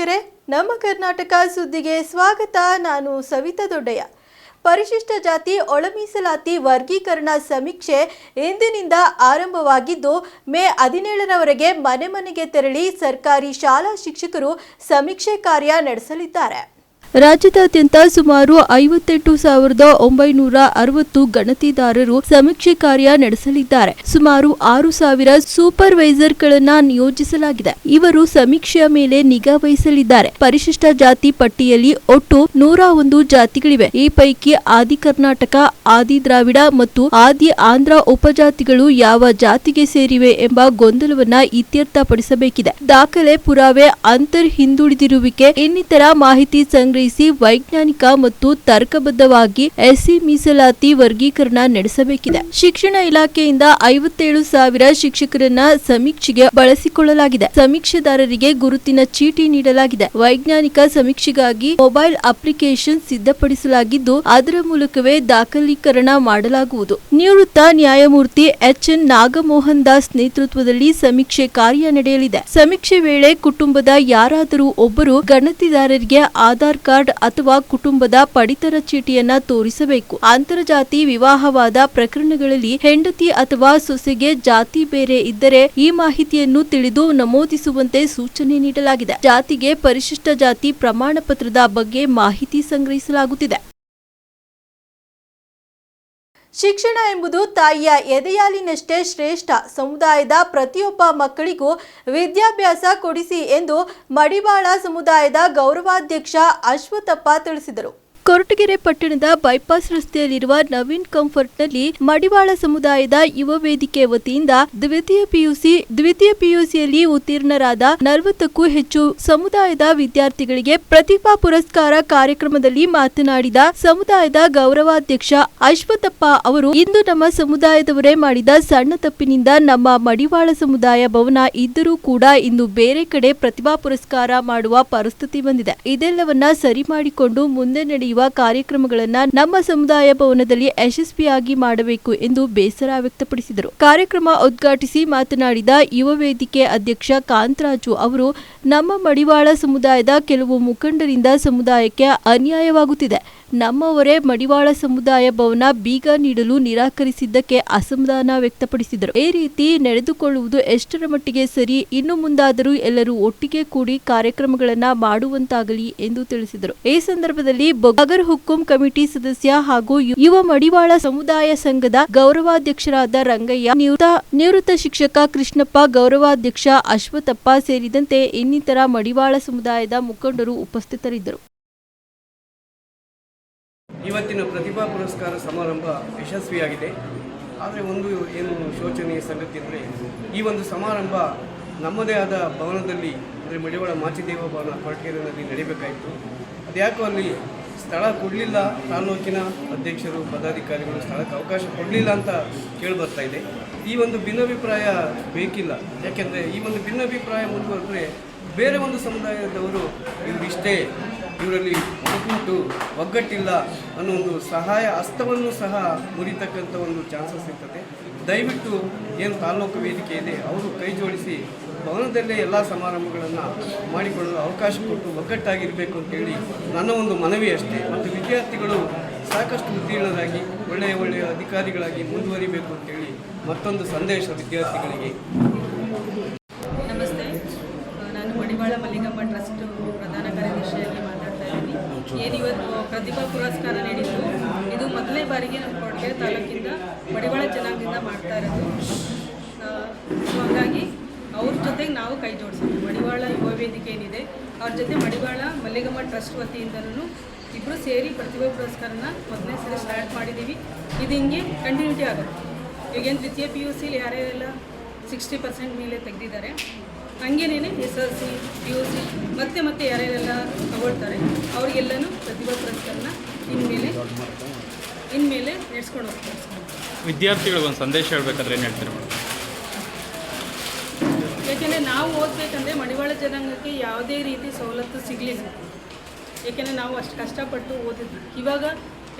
ವೀಕ್ಷಕರೇ, ನಮ್ಮ ಕರ್ನಾಟಕ ಸುದ್ದಿಗೆ ಸ್ವಾಗತ. ನಾನು ಸವಿತಾ ದೊಡ್ಡಯ್ಯ. ಪರಿಶಿಷ್ಟ ಜಾತಿ ಒಳಮೀಸಲಾತಿ ವರ್ಗೀಕರಣ ಸಮೀಕ್ಷೆ ಇಂದಿನಿಂದ ಆರಂಭವಾಗಿದ್ದು, ಮೇ ಹದಿನೇಳರವರೆಗೆ ಮನೆ ಮನೆಗೆ ತೆರಳಿ ಸರ್ಕಾರಿ ಶಾಲಾ ಶಿಕ್ಷಕರು ಸಮೀಕ್ಷೆ ಕಾರ್ಯ ನಡೆಸಲಿದ್ದಾರೆ. ರಾಜ್ಯದಾದ್ಯಂತ ಸುಮಾರು ಐವತ್ತೆಂಟು ಸಾವಿರದ ಒಂಬೈನೂರ ಅರವತ್ತು ಗಣತಿದಾರರು ಸಮೀಕ್ಷೆ ಕಾರ್ಯ ನಡೆಸಲಿದ್ದಾರೆ. ಸುಮಾರು ಆರು ಸಾವಿರ ಸೂಪರ್ವೈಸರ್ಗಳನ್ನ ನಿಯೋಜಿಸಲಾಗಿದೆ. ಇವರು ಸಮೀಕ್ಷೆಯ ಮೇಲೆ ನಿಗಾ ವಹಿಸಲಿದ್ದಾರೆ. ಪರಿಶಿಷ್ಟ ಜಾತಿ ಪಟ್ಟಿಯಲ್ಲಿ ಒಟ್ಟು ನೂರ ಒಂದು ಜಾತಿಗಳಿವೆ. ಈ ಪೈಕಿ ಆದಿ ಕರ್ನಾಟಕ, ಆದಿ ದ್ರಾವಿಡ ಮತ್ತು ಆದಿ ಆಂಧ್ರ ಉಪಜಾತಿಗಳು ಯಾವ ಜಾತಿಗೆ ಸೇರಿವೆ ಎಂಬ ಗೊಂದಲವನ್ನ ಇತ್ಯರ್ಥಪಡಿಸಬೇಕಿದೆ. ದಾಖಲೆ ಪುರಾವೆ ಅಂತರ್ ಹಿಂದುಳಿದಿರುವಿಕೆ ಇನ್ನಿತರ ಮಾಹಿತಿ ಸಂಗ್ರಹಿಸಿ ವೈಜ್ಞಾನಿಕ ಮತ್ತು ತರ್ಕಬದ್ಧವಾಗಿ ಎಸ್ಸಿ ಮೀಸಲಾತಿ ವರ್ಗೀಕರಣ ನಡೆಸಬೇಕಿದೆ. ಶಿಕ್ಷಣ ಇಲಾಖೆಯಿಂದ ಐವತ್ತೇಳು ಸಾವಿರ ಶಿಕ್ಷಕರನ್ನ ಸಮೀಕ್ಷೆಗೆ ಬಳಸಿಕೊಳ್ಳಲಾಗಿದೆ. ಸಮೀಕ್ಷೆದಾರರಿಗೆ ಗುರುತಿನ ಚೀಟಿ ನೀಡಲಾಗಿದೆ. ವೈಜ್ಞಾನಿಕ ಸಮೀಕ್ಷೆಗಾಗಿ ಮೊಬೈಲ್ ಅಪ್ಲಿಕೇಶನ್ ಸಿದ್ಧಪಡಿಸಲಾಗಿದ್ದು, ಅದರ ಮೂಲಕವೇ ದಾಖಲೀಕರಣ ಮಾಡಲಾಗುವುದು. ನಿವೃತ್ತ ನ್ಯಾಯಮೂರ್ತಿ ಎಚ್. ಎನ್. ನಾಗಮೋಹನ್ ದಾಸ್ ನೇತೃತ್ವದಲ್ಲಿ ಸಮೀಕ್ಷೆ ಕಾರ್ಯ ನಡೆಯಲಿದೆ. ಸಮೀಕ್ಷೆ ವೇಳೆ ಕುಟುಂಬದ ಯಾರಾದರೂ ಒಬ್ಬರು ಗಣತಿದಾರರಿಗೆ ಆಧಾರ್ ಅಥವಾ ಕುಟುಂಬದ ಪಡಿತರ ಚೀಟಿಯನ್ನ ತೋರಿಸಬೇಕು. ಅಂತರ್ಜಾತಿ ವಿವಾಹವಾದ ಪ್ರಕರಣಗಳಲ್ಲಿ ಹೆಂಡತಿ ಅಥವಾ ಸೊಸೆಗೆ ಜಾತಿ ಬೇರೆ ಇದ್ದರೆ ಈ ಮಾಹಿತಿಯನ್ನು ತಿಳಿದು ನಮೂದಿಸುವಂತೆ ಸೂಚನೆ ನೀಡಲಾಗಿದೆ. ಜಾತಿಗೆ ಪರಿಶಿಷ್ಟ ಜಾತಿ ಪ್ರಮಾಣ ಪತ್ರದ ಬಗ್ಗೆ ಮಾಹಿತಿ ಸಂಗ್ರಹಿಸಲಾಗುತ್ತಿದೆ. ಶಿಕ್ಷಣ ಎಂಬುದು ತಾಯಿಯ ಎದೆಯಾಲಿನಷ್ಟೇ ಶ್ರೇಷ್ಠ ಸಮುದಾಯದ ಪ್ರತಿಯೊಬ್ಬ ಮಕ್ಕಳಿಗೂ ವಿದ್ಯಾಭ್ಯಾಸ ಕೊಡಿಸಿ ಎಂದು ಮಡಿವಾಳ ಸಮುದಾಯದ ಗೌರವಾಧ್ಯಕ್ಷ ಅಶ್ವಥಪ್ಪ ತಿಳಿಸಿದರು. ಕೊರಟಗೆರೆ ಪಟ್ಟಣದ ಬೈಪಾಸ್ ರಸ್ತೆಯಲ್ಲಿರುವ ನವೀನ್ ಕಂಫರ್ಟ್ನಲ್ಲಿ ಮಡಿವಾಳ ಸಮುದಾಯದ ಯುವ ವೇದಿಕೆ ವತಿಯಿಂದ ದ್ವಿತೀಯ ಪಿಯುಸಿ, ದ್ವಿತೀಯ ಪಿಯುಸಿಯಲ್ಲಿ ಉತ್ತೀರ್ಣರಾದ ನಲವತ್ತಕ್ಕೂ ಹೆಚ್ಚು ಸಮುದಾಯದ ವಿದ್ಯಾರ್ಥಿಗಳಿಗೆ ಪ್ರತಿಭಾ ಪುರಸ್ಕಾರ ಕಾರ್ಯಕ್ರಮದಲ್ಲಿ ಮಾತನಾಡಿದ ಸಮುದಾಯದ ಗೌರವಾಧ್ಯಕ್ಷ ಅಶ್ವಥಪ್ಪ ಅವರು, ಇಂದು ನಮ್ಮ ಸಮುದಾಯದವರೇ ಮಾಡಿದ ಸಣ್ಣ ತಪ್ಪಿನಿಂದ ನಮ್ಮ ಮಡಿವಾಳ ಸಮುದಾಯ ಭವನ ಇದ್ದರೂ ಕೂಡ ಇಂದು ಬೇರೆ ಕಡೆ ಪ್ರತಿಭಾ ಪುರಸ್ಕಾರ ಮಾಡುವ ಪರಿಸ್ಥಿತಿ ಬಂದಿದೆ. ಇದೆಲ್ಲವನ್ನ ಸರಿ ಮಾಡಿಕೊಂಡು ಮುಂದೆ ನಡೆಯುವ ಕಾರ್ಯಕ್ರಮಗಳನ್ನ ನಮ್ಮ ಸಮುದಾಯ ಭವನದಲ್ಲಿ ಯಶಸ್ವಿಯಾಗಿ ಮಾಡಬೇಕು ಎಂದು ಬೇಸರ ವ್ಯಕ್ತಪಡಿಸಿದರು. ಕಾರ್ಯಕ್ರಮ ಉದ್ಘಾಟಿಸಿ ಮಾತನಾಡಿದ ಯುವ ವೇದಿಕೆ ಅಧ್ಯಕ್ಷ ಕಾಂತರಾಜು ಅವರು, ನಮ್ಮ ಮಡಿವಾಳ ಸಮುದಾಯದ ಕೆಲವು ಮುಖಂಡರಿಂದ ಸಮುದಾಯಕ್ಕೆ ಅನ್ಯಾಯವಾಗುತ್ತಿದೆ. ನಮ್ಮವರೇ ಮಡಿವಾಳ ಸಮುದಾಯ ಭವನ ಬೀಗ ನೀಡಲು ನಿರಾಕರಿಸಿದ್ದಕ್ಕೆ ಅಸಮಾಧಾನ ವ್ಯಕ್ತಪಡಿಸಿದರು. ಈ ರೀತಿ ನಡೆದುಕೊಳ್ಳುವುದು ಎಷ್ಟರ ಮಟ್ಟಿಗೆ ಸರಿ, ಇನ್ನು ಮುಂದಾದರೂ ಎಲ್ಲರೂ ಒಟ್ಟಿಗೆ ಕೂಡಿ ಕಾರ್ಯಕ್ರಮಗಳನ್ನ ಮಾಡುವಂತಾಗಲಿ ಎಂದು ತಿಳಿಸಿದರು. ಈ ಸಂದರ್ಭದಲ್ಲಿ ಬಗರ್ ಹುಕ್ಕುಂ ಕಮಿಟಿ ಸದಸ್ಯ ಹಾಗೂ ಯುವ ಮಡಿವಾಳ ಸಮುದಾಯ ಸಂಘದ ಗೌರವಾಧ್ಯಕ್ಷರಾದ ರಂಗಯ್ಯ, ನಿವೃತ್ತ ನಿವೃತ್ತ ಶಿಕ್ಷಕ ಕೃಷ್ಣಪ್ಪ, ಗೌರವಾಧ್ಯಕ್ಷ ಅಶ್ವಥಪ್ಪ ಸೇರಿದಂತೆ ಇನ್ನಿತರ ಮಡಿವಾಳ ಸಮುದಾಯದ ಮುಖಂಡರು ಉಪಸ್ಥಿತರಿದ್ದರು. ಇವತ್ತಿನ ಪ್ರತಿಭಾ ಪುರಸ್ಕಾರ ಸಮಾರಂಭ ಯಶಸ್ವಿಯಾಗಿದೆ. ಆದರೆ ಒಂದು ಏನು ಶೋಚನೀಯ ಸಂಗತಿ ಅಂದರೆ, ಈ ಒಂದು ಸಮಾರಂಭ ನಮ್ಮದೇ ಆದ ಭವನದಲ್ಲಿ, ಅಂದರೆ ಮಡಿವಾಳ ಮಾಚಿದೇವ ಭವನ ಕೊರಟಗೆರೆಯಲ್ಲಿ ನಡೀಬೇಕಾಯಿತು. ಅದ್ಯಾಕೋ ಅಲ್ಲಿ ಸ್ಥಳ ಕೊಡಲಿಲ್ಲ ತಾಲೂಕಿನ ಅಧ್ಯಕ್ಷರು, ಪದಾಧಿಕಾರಿಗಳು ಸ್ಥಳಕ್ಕೆ ಅವಕಾಶ ಕೊಡಲಿಲ್ಲ ಅಂತ ಕೇಳಿಬರ್ತಾ ಇದೆ. ಈ ಒಂದು ಭಿನ್ನಾಭಿಪ್ರಾಯ ಬೇಕಿಲ್ಲ. ಯಾಕೆಂದರೆ ಈ ಒಂದು ಭಿನ್ನಾಭಿಪ್ರಾಯ ಮುಂದುವರೆದ್ರೆ ಬೇರೆ ಒಂದು ಸಮುದಾಯದವರು ಇವರಿಷ್ಟೇ. ಇವರಲ್ಲಿ ಒಗ್ಗಟ್ಟು, ಒಗ್ಗಟ್ಟಿಲ್ಲ ಅನ್ನೋ ಒಂದು ಸಹಾಯ ಹಸ್ತವನ್ನು ಸಹ ಮುರಿತಕ್ಕಂಥ ಒಂದು ಚಾನ್ಸಸ್ ಇರ್ತದೆ. ದಯವಿಟ್ಟು ಏನು ತಾಲೂಕು ವೇದಿಕೆ ಇದೆ ಅವರು ಕೈ ಜೋಡಿಸಿ ಭವನದಲ್ಲೇ ಎಲ್ಲ ಸಮಾರಂಭಗಳನ್ನು ಮಾಡಿಕೊಳ್ಳಲು ಅವಕಾಶ ಕೊಟ್ಟು ಒಗ್ಗಟ್ಟಾಗಿರಬೇಕು ಅಂತೇಳಿ ನನ್ನ ಒಂದು ಮನವಿ ಅಷ್ಟೇ. ಮತ್ತು ವಿದ್ಯಾರ್ಥಿಗಳು ಸಾಕಷ್ಟು ಉತ್ತೀರ್ಣರಾಗಿ, ಒಳ್ಳೆಯ ಒಳ್ಳೆಯ ಅಧಿಕಾರಿಗಳಾಗಿ ಮುಂದುವರಿಬೇಕು ಅಂತೇಳಿ ಮತ್ತೊಂದು ಸಂದೇಶ ವಿದ್ಯಾರ್ಥಿಗಳಿಗೆ. ನಮಸ್ತೆ. ನಾನು ಮಡಿವಾಳ ಮಲ್ಲಿಗಮ್ಮ ಟ್ರಸ್ಟ್ ಪ್ರಧಾನ ಕಾರ್ಯದರ್ಶಿಯಾಗಿ ಮಾತಾಡ್ತಾ ಇದ್ದೀನಿ. ಏನಿವತ್ತು ಪ್ರತಿಭಾ ಪುರಸ್ಕಾರ ನೀಡಿದ್ದು? ಇದು ಮೊದಲನೇ ಬಾರಿಗೆ ನಮ್ಮ ಕೊಡಗೇರಿ ತಾಲೂಕಿಂದ ಮಡಿವಾಳ ಜನಾಂಗದಿಂದ ಮಾಡ್ತಾ ಇರೋದು ಆ, ಸೊ ಹಾಗಾಗಿ ಅವ್ರ ಜೊತೆಗೆ ನಾವು ಕೈ ಜೋಡಿಸಿದ್ವಿ. ಮಡಿವಾಳ ಯುವ ವೇದಿಕೆ ಏನಿದೆ, ಅವ್ರ ಜೊತೆ ಮಡಿವಾಳ ಮಲ್ಲಿಗಮ್ಮ ಟ್ರಸ್ಟ್ ವತಿಯಿಂದನೂ ಇಬ್ಬರು ಸೇರಿ ಪ್ರತಿಭಾ ಪುರಸ್ಕಾರನ ಮೊದಲನೇ ಸರಿ ಸ್ಟಾರ್ಟ್ ಮಾಡಿದ್ದೀವಿ ಇದು ಹಿಂಗೆ ಕಂಟಿನ್ಯೂಟಿ ಆಗುತ್ತೆ. ಈಗೇನು ದ್ವಿತೀಯ ಪಿ ಯು ಸಿಲಿ ಯಾರ್ಯಾರೆಲ್ಲ ಸಿಕ್ಸ್ಟಿ ಪರ್ಸೆಂಟ್ ಮೇಲೆ ತೆಗೆದಿದ್ದಾರೆ. ಹಂಗೇನೇ S L C P U C ಮತ್ತೆ ಮತ್ತೆ ಯಾರ್ಯಾರೆಲ್ಲ ತಗೊಳ್ತಾರೆ. ಅವರಿಗೆಲ್ಲನೂ ಪ್ರತಿಭಾ ಪುರಸ್ಕಾರನ ಇನ್ಮೇಲೆ ಇನ್ಮೇಲೆ ನಡೆಸ್ಕೊಂಡು ಹೋಗ್ತಾರೆ. ವಿದ್ಯಾರ್ಥಿಗಳಿಗೆ ಒಂದು ಸಂದೇಶ ಹೇಳ್ಬೇಕಾದ್ರೆ ಏನು ಹೇಳ್ತೀರಾ? ನಾವು ಓದಬೇಕಂದ್ರೆ ಮಡಿವಾಳ ಜನಾಂಗಕ್ಕೆ ಯಾವುದೇ ರೀತಿ ಸವಲತ್ತು ಸಿಗಲಿಲ್ಲ. ಏಕೆಂದರೆ ನಾವು ಅಷ್ಟು ಕಷ್ಟಪಟ್ಟು ಓದಿದ್ವಿ. ಇವಾಗ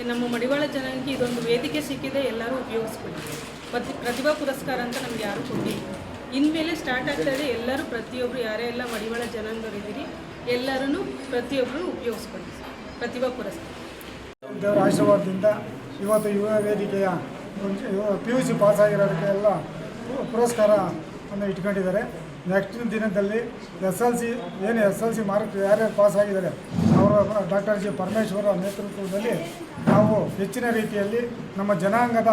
ನಮ್ಮ ಮಡಿವಾಳ ಜನಾಂಗಕ್ಕೆ ಇದೊಂದು ವೇದಿಕೆ ಸಿಕ್ಕಿದೆ, ಎಲ್ಲರೂ ಉಪಯೋಗಿಸ್ಬೇಕು ಮತ್ತು ಪ್ರತಿಭಾ ಪುರಸ್ಕಾರ ಅಂತ ನಮ್ಗೆ ಯಾರು ಕೊಟ್ಟಿಲ್ಲ ಇನ್ಮೇಲೆ ಸ್ಟಾರ್ಟ್ ಆಗ್ತಾ ಇದೆ, ಎಲ್ಲರೂ ಪ್ರತಿಯೊಬ್ಬರು ಯಾರೇ ಎಲ್ಲ ಮಡಿವಾಳ ಜನಾಂಗದವ್ರು ಇದ್ದೀರಿ ಎಲ್ಲರೂ ಪ್ರತಿಯೊಬ್ಬರು ಉಪಯೋಗಿಸ್ಕೊಳ್ಳಿ. ಪ್ರತಿಭಾ ಪುರಸ್ಕಾರ. ದೇವರ ಆಶೀರ್ವಾದದಿಂದ ಇವತ್ತು ಯುವ ವೇದಿಕೆಯ ಪಿ ಯು ಸಿ ಪಾಸ್ ಆಗಿರೋದಕ್ಕೆ ಎಲ್ಲ ಪು- ಪುರಸ್ಕಾರ ಅನ್ನು ಇಟ್ಕೊಂಡಿದ್ದಾರೆ. ನೆಕ್ಸ್ಟ್ ದಿನದಲ್ಲಿ ಎಸ್ ಎಲ್ ಸಿ, ಏನು ಎಸ್ ಎಲ್ ಸಿ ಮಾರ್ಕ್ ಯಾರ್ಯಾರು ಪಾಸ್ ಆಗಿದ್ದಾರೆ, ಅವರ ಡಾಕ್ಟರ್ ಜಿ ಪರಮೇಶ್ವರ ನೇತೃತ್ವದಲ್ಲಿ ನಾವು ಹೆಚ್ಚಿನ ರೀತಿಯಲ್ಲಿ ನಮ್ಮ ಜನಾಂಗದ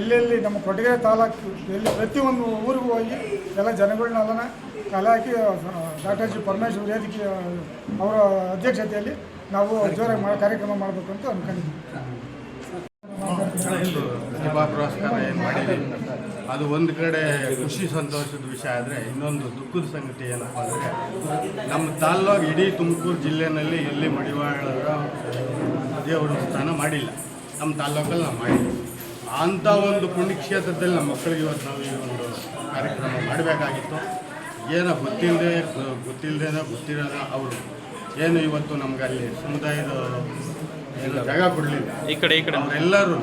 ಎಲ್ಲೆಲ್ಲಿ ನಮ್ಮ ಕೊಡಗೆರೆ ತಾಲೂಕು, ಎಲ್ಲಿ ಪ್ರತಿಯೊಂದು ಊರಿಗೂ ಹೋಗಿ ಎಲ್ಲ ಜನಗಳನ್ನೆಲ್ಲ ಕಲಾಕಿ ಡಾಕ್ಟರ್ ಜಿ ಪರಮೇಶ್ವರ ವೇದಿಕೆ ಅವರ ಅಧ್ಯಕ್ಷತೆಯಲ್ಲಿ ನಾವು ಜೋರಾಗಿ ಮಾಡೋ ಕಾರ್ಯಕ್ರಮ ಮಾಡಬೇಕು ಅಂತ ಅಂದ್ಕೊಂಡಿದ್ದೀವಿ ಅದು ಒಂದು ಕಡೆ ಖುಷಿ ಸಂತೋಷದ ವಿಷಯ ಆದರೆ ಇನ್ನೊಂದು ದುಃಖದ ಸಂಗತಿ ಏನಪ್ಪ ಅಂದರೆ ನಮ್ಮ ತಾಲ್ಲೂಕು ಇಡೀ ತುಮಕೂರು ಜಿಲ್ಲೆಯಲ್ಲಿ ಎಲ್ಲಿ ಮಡಿವಾಳರ ದೇವರ ಸ್ಥಾನ ಮಾಡಿಲ್ಲ. ನಮ್ಮ ತಾಲ್ಲೂಕಲ್ಲಿ ನಾವು ಮಾಡಿಲ್ಲ. ಅಂಥ ಒಂದು ಪುಣ್ಯಕ್ಷೇತ್ರದಲ್ಲಿ ನಮ್ಮ ಮಕ್ಕಳಿಗೆ ಇವತ್ತು ನಾವು ಈ ಒಂದು ಕಾರ್ಯಕ್ರಮ ಮಾಡಬೇಕಾಗಿತ್ತು. ಏನೋ ಗೊತ್ತಿಲ್ಲದೆ ಗೊತ್ತಿಲ್ಲದೇನೋ ಗೊತ್ತಿರೋದ ಅವರು. ಏನು ಇವತ್ತು ನಮ್ಗೆ ಅಲ್ಲಿ ಸಮುದಾಯದ ಏನು ಜಾಗ ಕೊಡಲಿಲ್ಲ. ಈ ಕಡೆ ಈ ಕಡೆ. ಅವರೆಲ್ಲರೂ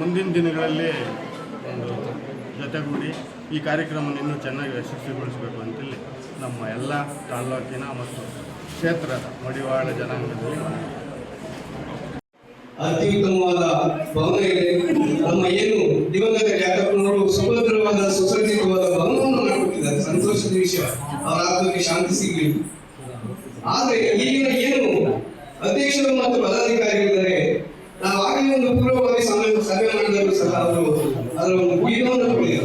ಮುಂದಿನ ದಿನಗಳಲ್ಲಿ ಜೊತೆಗೂಡಿ ಈ ಕಾರ್ಯಕ್ರಮವನ್ನು ಇನ್ನೂ ಚೆನ್ನಾಗಿ ಯಶಸ್ವಿಗೊಳಿಸಬೇಕು ಅಂತೇಳಿ ನಮ್ಮ ಎಲ್ಲ ತಾಲ್ಲೂಕಿನ ಮತ್ತು ಕ್ಷೇತ್ರ ಮಡಿವಾಳ ಜನಾಂಗದಲ್ಲಿ. ಅತ್ಯುತ್ತಮವಾದ ಭವನ ಇದೆ. ನಮ್ಮ ಏನು ದಿವಂಗತ ಯಾಕಪ್ಪನವರು ಸುಭದ್ರವಾದ, ಸುಸಜ್ಜಿತವಾದ ಭವನವನ್ನು ಮಾಡಿಕೊಟ್ಟಿದ್ದಾರೆ. ಸಂತೋಷದ ವಿಷಯ. ಅವರ ಆತ್ಮಕ್ಕೆ ಶಾಂತಿ ಸಿಗಲಿ. ಆದರೆ ಈಗಿನ ಏನು ಅಧ್ಯಕ್ಷರು ಮತ್ತು ಪದಾಧಿಕಾರಿಗಳಿದ್ದಾರೆ ನಾವು ಆಗಲೇ ಒಂದು ಪೂರ್ವವಾಗಿ ಸಭೆ ಸಭೆ ಮಾಡಿದ್ರು ಸಹ ಅವರು ಅದರ ಒಂದು ಕುಯ್ಯವನ್ನು ಕೊಡಲಿಲ್ಲ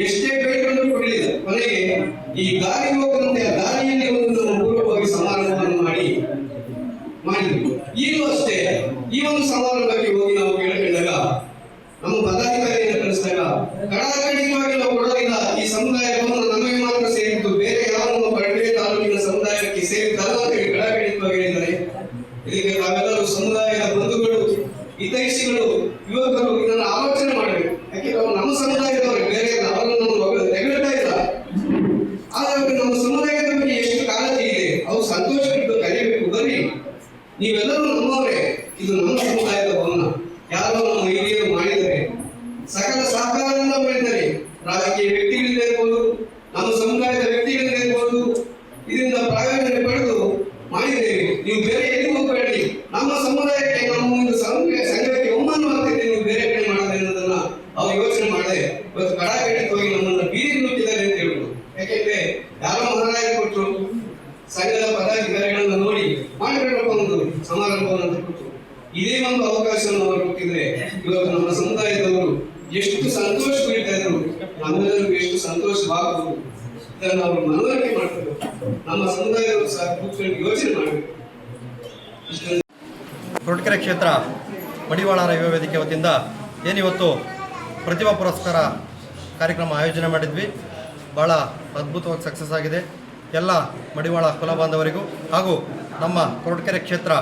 ಎಷ್ಟೇ ಬೇಡಿಕೊಂಡು ಕೊಡಲಿಲ್ಲ ಕೊನೆಗೆ ಈ ದಾರಿ ಹೋಗುವಂತೆ ದಾರಿಯಲ್ಲಿ ಒಂದು ಪೂರ್ವವಾಗಿ ಸಮಾರಂಭವನ್ನು ಮಾಡಿ ಮಾಡಿದ್ರು. ಈಗಲೂ ಅಷ್ಟೇ. ಈ ಒಂದು ಸಮಾರಂಭಕ್ಕೆ ಹೋಗಿ ನಾವು ಕೇಳಿಕೊಂಡಾಗ ನಮ್ಮ ಪದಾಧಿಕಾರಿಯನ್ನು ಕಳಿಸಿದಾಗ ಕಡಾಖಂಡಿತವಾಗಿ ನಾವು ಕೊಡೋದಿಲ್ಲ. ಈ ಸಮುದಾಯವನ್ನು ನಮಗೆ ಮಾತ್ರ ಸೇರಿದ್ದು ಬೇರೆ ಯಾವ ಒಂದು ಕಡಲೆ ತಾಲೂಕಿನ ಸಮುದಾಯಕ್ಕೆ ಸೇರಿದ್ದಲ್ಲ ಅಂತ ಹೇಳಿ ಕಡಾಖಂಡಿತವಾಗಿ ಹೇಳಿದ್ದಾರೆ ಇದಕ್ಕೆ ತಾವೆಲ್ಲರೂ ಸಮುದಾಯದ ಬಂಧುಗಳು ಹಿತೈಷಿಗಳು ಯುವಕರು ಇದನ್ನು ಆಲೋಚನೆ ಮಾಡಬೇಕು ಯಾಕೆ ಅವ್ರು ನಮ್ಮ ಸಮುದಾಯದವರು ಬೇರೆ ಅವರನ್ನು ನಾವು ತೆಗಳ್ತಾ ಇಲ್ಲ ಆದ್ರೆ ಅವ್ರಿಗೆ ನಮ್ಮ ಸಮುದಾಯದ ಬಗ್ಗೆ ಎಷ್ಟು ಕಾಳಜಿ ಇದೆ ಅವ್ರು ಸಂತೋಷವಿದ್ದು ಕಲಿಯಬೇಕು ಬರ್ರಿ ನೀವೆಲ್ಲರೂ ನಮ್ಮವರೇ ಇದು ನಮ್ಮ ಸಮುದಾಯದ ಭವನ ಯಾರೋ ನಮ್ಮ ಹಿರಿಯರು ಮಾಡಿದರೆ ಸಕಲ ಸಹಕಾರದಿಂದ ಮಾಡಿದ್ದಾರೆ ರಾಜಕೀಯ ವ್ಯಕ್ತಿಗಳಿಂದ ಇರ್ಬೋದು ನಮ್ಮ ಸಮುದಾಯದ ವ್ಯಕ್ತಿಗಳಿಂದ ಇರ್ಬೋದು ಇದರಿಂದ ಪ್ರಾಯೋಜನ ಪಡೆದು ಮಾಡಿದ್ದೇವೆ ನೀವು ಬೇರೆ ಎಲ್ಲಿ ಹೋಗಬೇಡಿ ನಮ್ಮ ಸಮುದಾಯಕ್ಕೆ ನಮ್ಮ ಒಂದು ಸಂಘ- ಸಂಘಕ್ಕೆ ಒಮ್ಮನ್ನು ಆಗ್ತಿದೆ ನೀವು ಬೇರೆ ಕಡೆ ಮಾಡದೆ ಅನ್ನೋದನ್ನ ಅವ್ರು ಯೋಚನೆ ಮಾಡದೆ ಇವತ್ತು ಕಡಾಖಂಡಿತವಾಗಿ ನಮ್ಮನ್ನ ಬೀದಿಗೆ ನುಗ್ಗಿದ್ದಾರೆ ಅಂತ ಹೇಳ್ಬೋದು ಯಾಕೆಂದ್ರೆ ಯಾರೋ ಮಹಾರಾಜ ಕೊಟ್ಟರು ಸಂಘದ ಪದಾಧಿಕಾರಿಗಳನ್ನ ನೋಡಿ ಮಾಡಿಬಿಡಬೇಕು ಒಂದು ಸಮಾರಂಭವನ್ನು ಅಂತ ಕೊಟ್ಟು ಇದೇ ಒಂದು ಅವಕಾಶವನ್ನು ಅವರು ಕೊಟ್ಟಿದ್ರೆ ಇವತ್ತು ನಮ್ಮ ಸಮುದಾಯದವರು ಎಷ್ಟು ಸಂತೋಷ ಬೀಳ್ತಾ ಇದ್ರು ನಮ್ಮೆಲ್ಲರಿಗೂ ಎಷ್ಟು ಸಂತೋಷವಾಗಬಹುದು ಇದನ್ನು ಅವರು ಮನವರಿಕೆ ಮಾಡ್ತಾರೆ ನಮ್ಮ ಸಮುದಾಯದವರು ಸಹ ಕೂತ್ಕೊಂಡು ಯೋಚನೆ ಮಾಡಬೇಕು ಇಷ್ಟೊಂದು ಕೊರಟಗೆರೆ ಕ್ಷೇತ್ರ ಮಡಿವಾಳರ ಯುವ ವೇದಿಕೆ ವತಿಯಿಂದ ಏನಿವತ್ತು ಪ್ರತಿಭಾ ಪುರಸ್ಕಾರ ಕಾರ್ಯಕ್ರಮ ಆಯೋಜನೆ ಮಾಡಿದ್ವಿ. ಭಾಳ ಅದ್ಭುತವಾಗಿ ಸಕ್ಸಸ್ ಆಗಿದೆ. ಎಲ್ಲ ಮಡಿವಾಳ ಕುಲ ಬಾಂಧವರಿಗೂ ಹಾಗೂ ನಮ್ಮ ಕೊರಟಕೆರೆ ಕ್ಷೇತ್ರ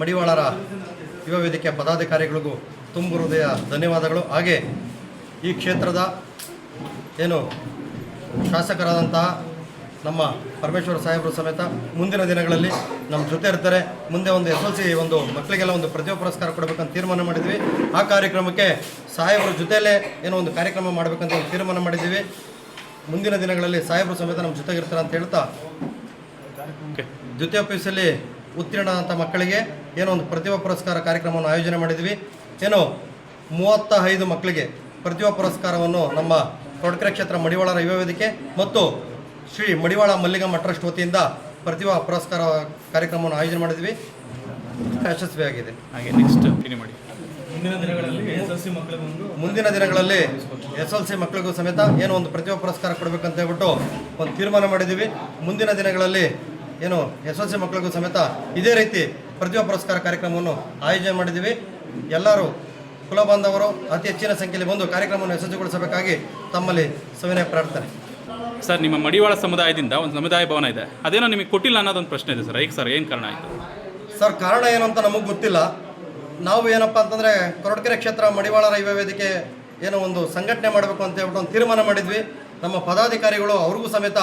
ಮಡಿವಾಳರ ಯುವ ವೇದಿಕೆ ಪದಾಧಿಕಾರಿಗಳಿಗೂ ತುಂಬು ಹೃದಯ ಧನ್ಯವಾದಗಳು. ಹಾಗೆ ಈ ಕ್ಷೇತ್ರದ ಏನು ಶಾಸಕರಾದಂತಹ ನಮ್ಮ ಪರಮೇಶ್ವರ ಸಾಹೇಬರು ಸಮೇತ ಮುಂದಿನ ದಿನಗಳಲ್ಲಿ ನಮ್ಮ ಜೊತೆ ಇರ್ತಾರೆ. ಮುಂದೆ ಒಂದು ಎಸ್ ಎಲ್ ಸಿ ಒಂದು ಮಕ್ಕಳಿಗೆಲ್ಲ ಒಂದು ಪ್ರತಿಭಾ ಪುರಸ್ಕಾರ ಕೊಡಬೇಕಂತ ತೀರ್ಮಾನ ಮಾಡಿದ್ವಿ. ಆ ಕಾರ್ಯಕ್ರಮಕ್ಕೆ ಸಾಹೇಬರ ಜೊತೆಯಲ್ಲೇ ಏನೋ ಒಂದು ಕಾರ್ಯಕ್ರಮ ಮಾಡಬೇಕಂತ ಒಂದು ತೀರ್ಮಾನ ಮಾಡಿದ್ದೀವಿ. ಮುಂದಿನ ದಿನಗಳಲ್ಲಿ ಸಾಹೇಬರು ಸಮೇತ ನಮ್ಮ ಜೊತೆಗಿರ್ತಾರೆ ಅಂತ ಹೇಳ್ತಾ ದ್ವಿತೀಯ ಪಿ ಯು ಸಿಯಲ್ಲಿ ಮಕ್ಕಳಿಗೆ ಏನೋ ಒಂದು ಪ್ರತಿಭಾ ಪುರಸ್ಕಾರ ಕಾರ್ಯಕ್ರಮವನ್ನು ಆಯೋಜನೆ ಮಾಡಿದ್ವಿ ಏನೋ ಮೂವತ್ತ ಐದು ಮಕ್ಕಳಿಗೆ ಪ್ರತಿಭಾ ಪುರಸ್ಕಾರವನ್ನು ನಮ್ಮ ಕೊಡಕೆರೆ ಕ್ಷೇತ್ರ ಮಡಿವಾಳರ ಯುವ ವೇದಿಕೆ ಮತ್ತು ಶ್ರೀ ಮಡಿವಾಳ ಮಲ್ಲಿಗಮ್ಮ ಟ್ರಸ್ಟ್ ವತಿಯಿಂದ ಪ್ರತಿಭಾ ಪುರಸ್ಕಾರ ಕಾರ್ಯಕ್ರಮವನ್ನು ಆಯೋಜನೆ ಮಾಡಿದ್ವಿ. ಯಶಸ್ವಿಯಾಗಿದೆ. ಹಾಗೆ ನೆಕ್ಸ್ಟ್ ಮಾಡಿ. ಮುಂದಿನ ದಿನಗಳಲ್ಲಿ ಎಸ್ ಎಲ್ ಸಿ ಮಕ್ಕಳಿಗೂ ಸಮೇತ ಏನೋ ಒಂದು ಪ್ರತಿಭಾ ಪುರಸ್ಕಾರ ಕೊಡಬೇಕಂತ ಹೇಳ್ಬಿಟ್ಟು ಒಂದು ತೀರ್ಮಾನ ಮಾಡಿದ್ದೀವಿ ಮುಂದಿನ ದಿನಗಳಲ್ಲಿ ಏನು ಎಸ್ ಎಲ್ ಸಿ ಮಕ್ಕಳಿಗೂ ಸಮೇತ ಇದೇ ರೀತಿ ಪ್ರತಿಭಾ ಪುರಸ್ಕಾರ ಕಾರ್ಯಕ್ರಮವನ್ನು ಆಯೋಜನೆ ಮಾಡಿದ್ದೀವಿ ಎಲ್ಲರೂ ಕುಲ ಬಾಂಧವರು ಅತಿ ಹೆಚ್ಚಿನ ಸಂಖ್ಯೆಯಲ್ಲಿ ಬಂದು ಕಾರ್ಯಕ್ರಮವನ್ನು ಯಶಸ್ವಿಗೊಳಿಸಬೇಕಾಗಿ ತಮ್ಮಲ್ಲಿ ಸವಿನಯ ಪ್ರಾರ್ಥನೆ. ಸರ್, ನಿಮ್ಮ ಮಡಿವಾಳ ಸಮುದಾಯದಿಂದ ಒಂದು ಸಮುದಾಯ ಭವನ ಇದೆ. ಅದೇನೋ ನಿಮಗೆ ಕೊಟ್ಟಿಲ್ಲ ಅನ್ನೋದೊಂದು ಪ್ರಶ್ನೆ ಇದೆ ಸರ್. ಈಗ ಸರ್, ಏನು ಕಾರಣ ಆಯಿತು? ಸರ್, ಕಾರಣ ಏನು ಅಂತ ನಮಗೆ ಗೊತ್ತಿಲ್ಲ. ನಾವು ಏನಪ್ಪ ಅಂತಂದರೆ ಕೊರಟಗೆರೆ ಕ್ಷೇತ್ರ ಮಡಿವಾಳರ ಯುವ ವೇದಿಕೆ ಏನೋ ಒಂದು ಸಂಘಟನೆ ಮಾಡಬೇಕು ಅಂತ ಹೇಳ್ಬಿಟ್ಟು ಒಂದು ತೀರ್ಮಾನ ಮಾಡಿದ್ವಿ. ನಮ್ಮ ಪದಾಧಿಕಾರಿಗಳು ಅವ್ರಿಗೂ ಸಮೇತ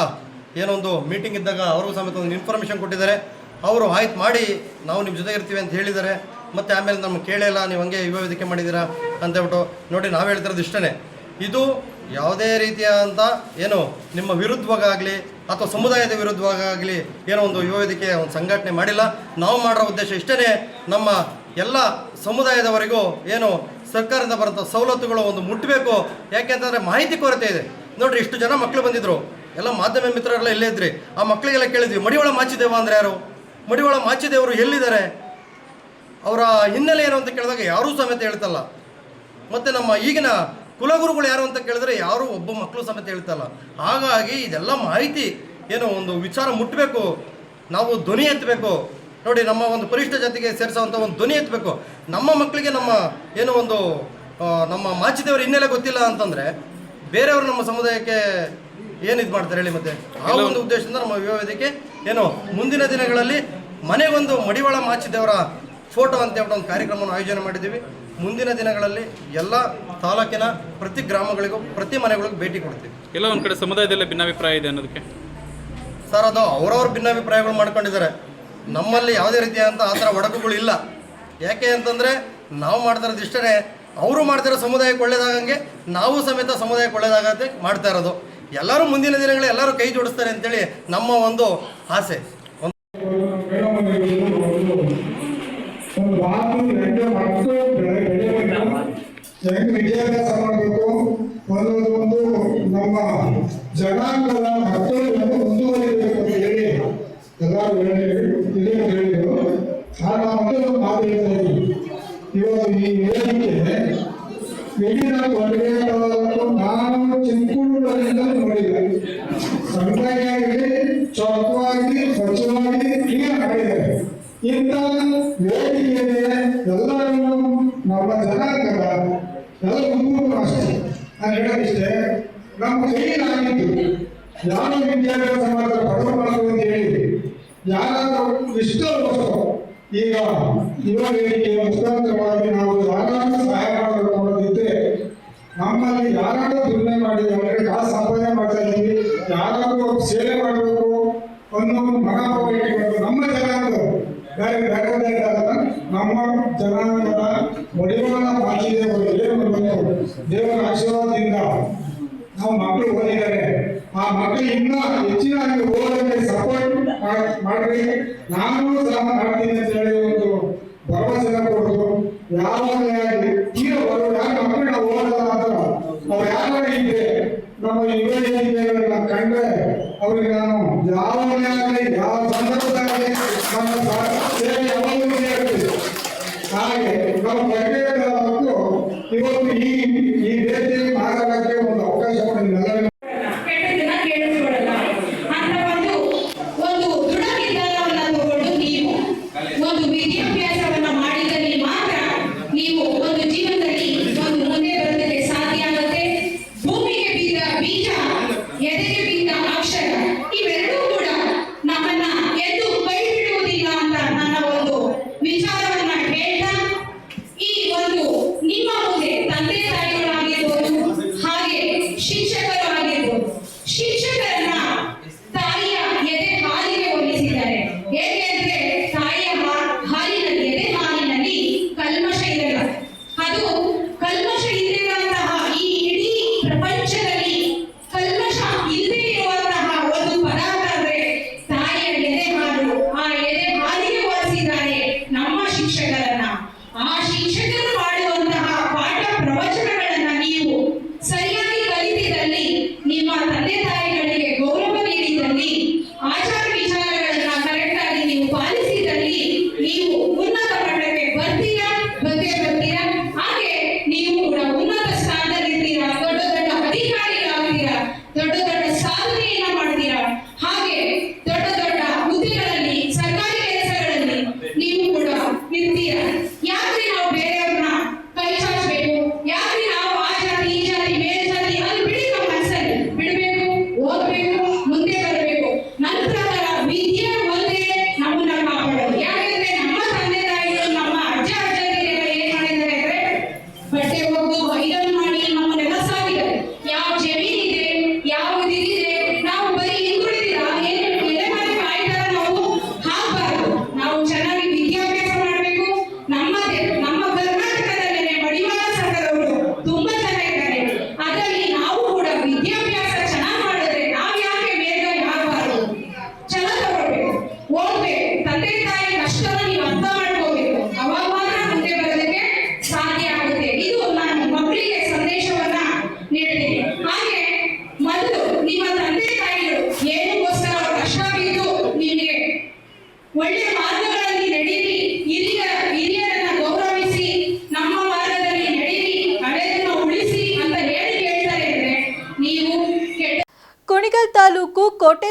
ಏನೊಂದು ಮೀಟಿಂಗ್ ಇದ್ದಾಗ ಅವ್ರಿಗೂ ಸಮೇತ ಒಂದು ಇನ್ಫಾರ್ಮೇಷನ್ ಕೊಟ್ಟಿದ್ದಾರೆ. ಅವರು ಆಯ್ತು ಮಾಡಿ ನಾವು ನಿಮ್ಮ ಜೊತೆ ಇರ್ತೀವಿ ಅಂತ ಹೇಳಿದ್ದಾರೆ. ಮತ್ತು ಆಮೇಲೆ ನಮ್ಗೆ ಕೇಳಿಲ್ಲ ನೀವು ಹಂಗೆ ಯುವ ವೇದಿಕೆ ಮಾಡಿದ್ದೀರಾ ಅಂತ ಹೇಳ್ಬಿಟ್ಟು ನೋಡಿ ನಾವು ಹೇಳ್ತಿರೋದು ಇಷ್ಟೇ ಇದು ಯಾವುದೇ ರೀತಿಯಾದಂಥ ಏನು ನಿಮ್ಮ ವಿರುದ್ಧವಾಗಲಿ ಅಥವಾ ಸಮುದಾಯದ ವಿರುದ್ಧವಾಗಲಿ ಏನೋ ಒಂದು ಯುವ ಒಂದು ಸಂಘಟನೆ ಮಾಡಿಲ್ಲ. ನಾವು ಮಾಡಿರೋ ಉದ್ದೇಶ ಇಷ್ಟೇ ನಮ್ಮ ಎಲ್ಲ ಸಮುದಾಯದವರೆಗೂ ಏನು ಸರ್ಕಾರದಿಂದ ಬರೋಂಥ ಸವಲತ್ತುಗಳು ಒಂದು ಮುಟ್ಟಬೇಕು ಯಾಕೆಂತಂದರೆ ಮಾಹಿತಿ ಕೊರತೆ ಇದೆ. ನೋಡ್ರಿ, ಇಷ್ಟು ಜನ ಮಕ್ಕಳು ಬಂದಿದ್ರು. ಎಲ್ಲ ಮಾಧ್ಯಮ ಮಿತ್ರರೆಲ್ಲ ಇಲ್ಲೇ ಇದ್ರಿ? ಆ ಮಕ್ಕಳಿಗೆಲ್ಲ ಕೇಳಿದ್ವಿ, ಮಡಿವಾಳ ಮಾಚಿದೇವ ಅಂದರೆ ಯಾರು? ಮಡಿವಾಳ ಮಾಚಿದೇವರು ಎಲ್ಲಿದ್ದಾರೆ? ಅವರ ಹಿನ್ನೆಲೆ ಏನು ಅಂತ ಕೇಳಿದಾಗ ಯಾರೂ ಸಮೇತ ಹೇಳ್ತಲ್ಲ. ಮತ್ತು ನಮ್ಮ ಈಗಿನ ಕುಲಗುರುಗಳು ಯಾರು ಅಂತ ಕೇಳಿದ್ರೆ ಯಾರು ಒಬ್ಬ ಮಕ್ಕಳು ಸಮೇತ ಹೇಳ್ತಲ್ಲ ಹಾಗಾಗಿ ಇದೆಲ್ಲ ಮಾಹಿತಿ ಏನು ಒಂದು ವಿಚಾರ ಮುಟ್ಟಬೇಕು ನಾವು ಧ್ವನಿ ಎತ್ತಬೇಕು. ನೋಡಿ ನಮ್ಮ ಒಂದು ಪರಿಷ್ಠ ಜಾತಿಗೆ ಸೇರಿಸುವಂಥ ಒಂದು ಧ್ವನಿ ಎತ್ತಬೇಕು. ನಮ್ಮ ಮಕ್ಕಳಿಗೆ ನಮ್ಮ ಏನು ಒಂದು ನಮ್ಮ ಮಾಚಿದೇವರ ಹಿನ್ನೆಲೆ ಗೊತ್ತಿಲ್ಲ ಅಂತಂದರೆ ಬೇರೆಯವರು ನಮ್ಮ ಸಮುದಾಯಕ್ಕೆ ಏನು ಇದು ಮಾಡ್ತಾರೆ ಹೇಳಿ ಮತ್ತೆ? ಆ ಒಂದು ಉದ್ದೇಶದಿಂದ ನಮ್ಮ ವಿವಾಹಕ್ಕೆ ಏನು ಮುಂದಿನ ದಿನಗಳಲ್ಲಿ ಮನೆಗೊಂದು ಮಡಿವಾಳ ಮಾಚಿದೇವರ ಫೋಟೋ ಅಂತ ಹೇಳ್ಬಿಟ್ಟು ಒಂದು ಕಾರ್ಯಕ್ರಮವನ್ನು ಆಯೋಜನೆ ಮಾಡಿದ್ದೀವಿ. ಮುಂದಿನ ದಿನಗಳಲ್ಲಿ ಎಲ್ಲ ತಾಲೂಕಿನ ಪ್ರತಿ ಗ್ರಾಮಗಳಿಗೂ ಪ್ರತಿ ಮನೆಗಳಿಗೂ ಭೇಟಿ ಕೊಡ್ತೀವಿ. ಎಲ್ಲ ಒಂದು ಕಡೆ ಸಮುದಾಯದಲ್ಲಿ ಭಿನ್ನಾಭಿಪ್ರಾಯ ಇದೆ ಅನ್ನೋದಕ್ಕೆ? ಸರ್ ಅದು ಅವರವ್ರ ಭಿನ್ನಾಭಿಪ್ರಾಯಗಳು ಮಾಡ್ಕೊಂಡಿದ್ದಾರೆ. ನಮ್ಮಲ್ಲಿ ಯಾವುದೇ ರೀತಿಯಾದಂಥ ಆ ಥರ ಒಡಕುಗಳು ಇಲ್ಲ. ಯಾಕೆ ಅಂತಂದರೆ ನಾವು ಮಾಡ್ತಾ ಇರೋದು ಇಷ್ಟೇ ಅವರು ಮಾಡ್ತಿರೋ ಸಮುದಾಯಕ್ಕೆ ಒಳ್ಳೇದಾಗಂಗೆ ನಾವು ಸಮೇತ ಸಮುದಾಯಕ್ಕೆ ಒಳ್ಳೇದಾಗತ್ತೆ ಮಾಡ್ತಾ ಇರೋದು. ಎಲ್ಲರೂ ಮುಂದಿನ ದಿನಗಳಲ್ಲಿ ಎಲ್ಲರೂ ಕೈ ಜೋಡಿಸ್ತಾರೆ ಅಂತೇಳಿ ನಮ್ಮ ಒಂದು ಆಸೆ. ಹೆಂಗೆ ವಿದ್ಯಾಭ್ಯಾಸ ಮಾಡಬೇಕು ಅನ್ನೋದು ನಮ್ಮ ಜನಾಂಗದ ಮಕ್ಕಳು ಹೆಂಗೆ ಮುಂದುವರಿಬೇಕು ಅಂತ ಹೇಳಿ ಎಲ್ಲರೂ ಹೇಳಿ, ಇದೆ ಹೇಳಿದ್ರು ನಾವು ಒಂದು ಮಾತು ಇವಾಗ ಈ ವೇದಿಕೆ ಇಡೀ ಕೊಡುಗೆಗಳನ್ನು ನಾನು ಚಿಂಕೂರಿನಿಂದ ನೋಡಿದೆ ಸಂಘಟನೆಯಾಗಿ ಚೌಕವಾಗಿ, ಸ್ವಚ್ಛವಾಗಿ ಕ್ಲಿಯರ್ ಮಾಡಿದ್ದಾರೆ. ಇಂಥ ವೇದಿಕೆಗೆ ಎಲ್ಲರೂ ನಮ್ಮ ಜನಾಂಗದ ಎಲ್ಲ ಹುಡುಗರು ಅಷ್ಟೇ ನಾನು ಹೇಳೋದಿಷ್ಟೇ ನಮ್ಮ ಕೈಲಾಗಿದ್ದು ಯಾರು ವಿದ್ಯಾಭ್ಯಾಸ ಮಾಡಿದ್ರೆ ಬಡವ ಮಕ್ಕಳು ಅಂತ ಹೇಳಿ, ಯಾರಾದರೂ ಇಷ್ಟವಷ್ಟು ಈಗ ಯುವ ವೇದಿಕೆಯ ಮುಖಾಂತರವಾಗಿ ನಾವು ಯಾರಾದ್ರೂ ಸಹಾಯ ಮಾಡಬೇಕು ಅನ್ನೋದಿದ್ರೆ ನಮ್ಮಲ್ಲಿ ಯಾರಾದರೂ ದುಡಿಮೆ ಮಾಡಿ ಅವರಿಗೆ ಕಾಸು ಸಂಪಾದನೆ ಮಾಡ್ತಾ ಇದ್ದೀವಿ, ಯಾರಾದರೂ ಸೇವೆ ಮಾಡಬೇಕು ಅನ್ನೋ ಮನೋಭಾವ ಇಟ್ಕೊಂಡು ನಮ್ಮ ಜನಾಂಗ ಬೇರೆ ಬೇರೆ ನಮ್ಮ ಜನಾಂಗದ ಏನು ಬಂದು ದೇವರ ಆಶೀರ್ವಾದದಿಂದ ನಾವು ಮಕ್ಕಳು ಓದಿದ್ದಾರೆ. ಆ ಮಕ್ಕಳು ಇನ್ನೂ ಹೆಚ್ಚಿನಾಗಿ ಓದಕ್ಕೆ ಸಪೋರ್ಟ್ ಮಾಡ್ರಿ. ನಾನು ಸಹ ಮಾಡ್ತೀನಿ ಅಂತ ಹೇಳಿ ಒಂದು ಭರವಸೆ ಕೊಡೋದು ಯಾವಾಗಲೇ ಆಗಲಿ ತೀರ ಬರೋ ಯಾರು ಮಕ್ಕಳನ್ನ ಓದಲ್ಲ ಅಂತ ಅವ್ರು ಯಾವಾಗ ಇದ್ರೆ ನಮ್ಮ ಯುವ ವೇದಿಕೆಗಳನ್ನ ಕಂಡ್ರೆ ಅವ್ರಿಗೆ ನಾನು ಯಾವಾಗ ಆಗಲಿ, ಯಾವ ಸಂದರ್ಭದಲ್ಲಿ ನಮ್ಮ ಸೇವೆ ಯಾವಾಗಲೂ ಇರ್ತದೆ. ಹಾಗೆ ನಮ್ಮ ಮತ್ತು ಇವತ್ತು ಈ ಈ ದೇಶದಲ್ಲಿ ಮಾತಾಡಕ್ಕೆ ಒಂದು Thank you.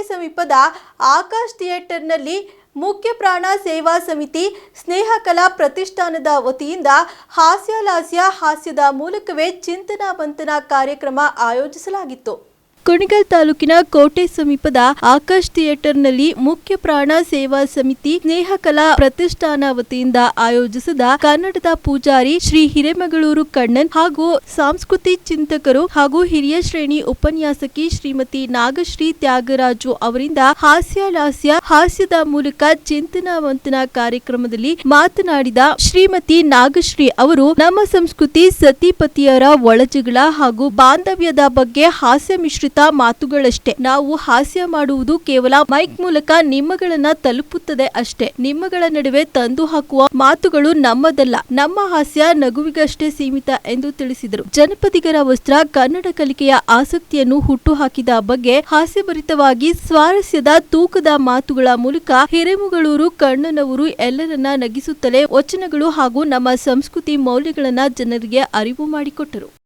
ಸಮೀಪದ ಆಕಾಶ್ ಥಿಯೇಟರ್ನಲ್ಲಿ ಮುಖ್ಯ ಪ್ರಾಣ ಸೇವಾ ಸಮಿತಿ ಸ್ನೇಹ ಕಲಾ ಪ್ರತಿಷ್ಠಾನದ ವತಿಯಿಂದ ಹಾಸ್ಯಲಾಸ್ಯ ಹಾಸ್ಯದ ಮೂಲಕವೇ ಚಿಂತನ ಮಂಥನ ಕಾರ್ಯಕ್ರಮ ಆಯೋಜಿಸಲಾಗಿತ್ತು. ಕುಣಿಗಲ್ ತಾಲೂಕಿನ ಕೋಟೆ ಸಮೀಪದ ಆಕಾಶ್ ಥಿಯೇಟರ್ನಲ್ಲಿ ಮುಖ್ಯ ಪ್ರಾಣ ಸೇವಾ ಸಮಿತಿ ಸ್ನೇಹ ಕಲಾ ಪ್ರತಿಷ್ಠಾನ ವತಿಯಿಂದ ಆಯೋಜಿಸಿದ ಕನ್ನಡದ ಪೂಜಾರಿ ಶ್ರೀ ಹಿರೇಮಗಳೂರು ಕಣ್ಣನ್ ಹಾಗೂ ಸಾಂಸ್ಕೃತಿ ಚಿಂತಕರು ಹಾಗೂ ಹಿರಿಯ ಶ್ರೇಣಿ ಉಪನ್ಯಾಸಕಿ ಶ್ರೀಮತಿ ನಾಗಶ್ರೀ ತ್ಯಾಗರಾಜು ಅವರಿಂದ ಹಾಸ್ಯಲಾಸ್ಯ ಹಾಸ್ಯದ ಮೂಲಕ ಚಿಂತನ ಮಂಥನ ಕಾರ್ಯಕ್ರಮದಲ್ಲಿ ಮಾತನಾಡಿದ ಶ್ರೀಮತಿ ನಾಗಶ್ರೀ ಅವರು, ನಮ್ಮ ಸಂಸ್ಕೃತಿ ಸತಿಪತಿಯರ ಒಳಜಗಳ ಹಾಗೂ ಬಾಂಧವ್ಯದ ಬಗ್ಗೆ ಹಾಸ್ಯ ಮಿಶ್ರಿತ ಮಾತುಗಳಷ್ಟೇ. ನಾವು ಹಾಸ್ಯ ಮಾಡುವುದು ಕೇವಲ ಮೈಕ್ ಮೂಲಕ ನಿಮ್ಮಗಳನ್ನ ತಲುಪುತ್ತದೆ ಅಷ್ಟೇ. ನಿಮ್ಮಗಳ ನಡುವೆ ತಂದು ಹಾಕುವ ಮಾತುಗಳು ನಮ್ಮದಲ್ಲ. ನಮ್ಮ ಹಾಸ್ಯ ನಗುವಿಗಷ್ಟೇ ಸೀಮಿತ ಎಂದು ತಿಳಿಸಿದರು. ಜನಪದಿಗರ ವಸ್ತ್ರ ಕನ್ನಡ ಕಲಿಕೆಯ ಆಸಕ್ತಿಯನ್ನು ಹುಟ್ಟು ಹಾಕಿದ ಬಗ್ಗೆ ಹಾಸ್ಯಭರಿತವಾಗಿ ಸ್ವಾರಸ್ಯದ ತೂಕದ ಮಾತುಗಳ ಮೂಲಕ ಹಿರೇಮಗಳೂರು ಕಣ್ಣನವರು ಎಲ್ಲರನ್ನ ನಗಿಸುತ್ತಲೇ ವಚನಗಳು ಹಾಗೂ ನಮ್ಮ ಸಂಸ್ಕೃತಿ ಮೌಲ್ಯಗಳನ್ನ ಜನರಿಗೆ ಅರಿವು ಮಾಡಿಕೊಟ್ಟರು.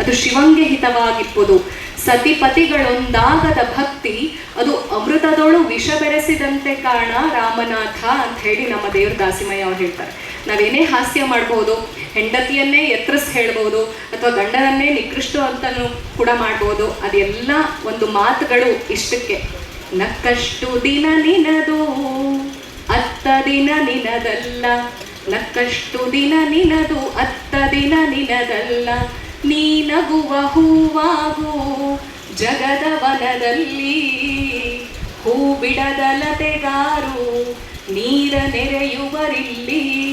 ಅದು ಶಿವಂಗೆ ಹಿತವಾಗಿರ್ಬೋದು ಸತಿಪತಿಗಳೊಂದಾಗದ ಭಕ್ತಿ, ಅದು ಅಮೃತದೊಳು ವಿಷ ಬೆರೆಸಿದಂತೆ ಕಾರಣ ರಾಮನಾಥ ಅಂತ ಹೇಳಿ ನಮ್ಮ ದೇವ್ರ ದಾಸಿಮಯ್ಯ ಅವ್ರು ಹೇಳ್ತಾರೆ. ನಾವೇನೇ ಹಾಸ್ಯ ಮಾಡ್ಬೋದು, ಹೆಂಡತಿಯನ್ನೇ ಎತ್ತರಿಸ್ ಹೇಳ್ಬೋದು, ಅಥವಾ ಗಂಡನನ್ನೇ ನಿಕೃಷ್ಟ ಅಂತಲೂ ಕೂಡ ಮಾಡ್ಬೋದು, ಅದೆಲ್ಲ ಒಂದು ಮಾತುಗಳು ಇಷ್ಟಕ್ಕೆ. ನಕ್ಕಷ್ಟು ದಿನ ನಿನದು, ಅತ್ತ ದಿನ ನಿನದಲ್ಲ. ನಕ್ಕಷ್ಟು ದಿನ ನಿನದು, ಅತ್ತ ದಿನ ನಿನದಲ್ಲ. ನೀ ನಗುವ ಹೂವಾಗು ಜಗದ ವನದಲ್ಲಿ. ಹೂ ಬಿಡದ ಲತೆಗಾರು ನೀರ ನೆರೆಯುವರಿಲ್ಲಿ.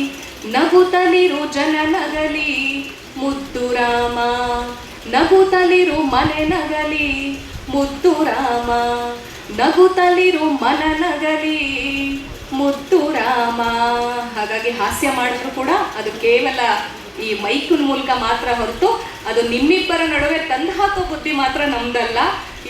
ನಗುತ್ತಲಿರು ಜನ ನಗಲಿ ಮುದ್ದು ರಾಮ ನಗುತ್ತಲಿರು ಮನೆ ನಗಲಿ ಮುದ್ದು ರಾಮ ನಗುತ್ತಲಿರು ಮನ ನಗಲಿ ಮುದ್ದು ರಾಮ ಹಾಗಾಗಿ ಹಾಸ್ಯ ಮಾಡಿದ್ರು ಕೂಡ ಅದು ಕೇವಲ ಈ ಮೈಕಿನ ಮೂಲಕ ಮಾತ್ರ ಹೊರತು ಅದು ನಿಮ್ಮಿಬ್ಬರ ನಡುವೆ ತಂದು ಹಾಕೋ ಬುದ್ಧಿ ಮಾತ್ರ ನಮ್ದಲ್ಲ.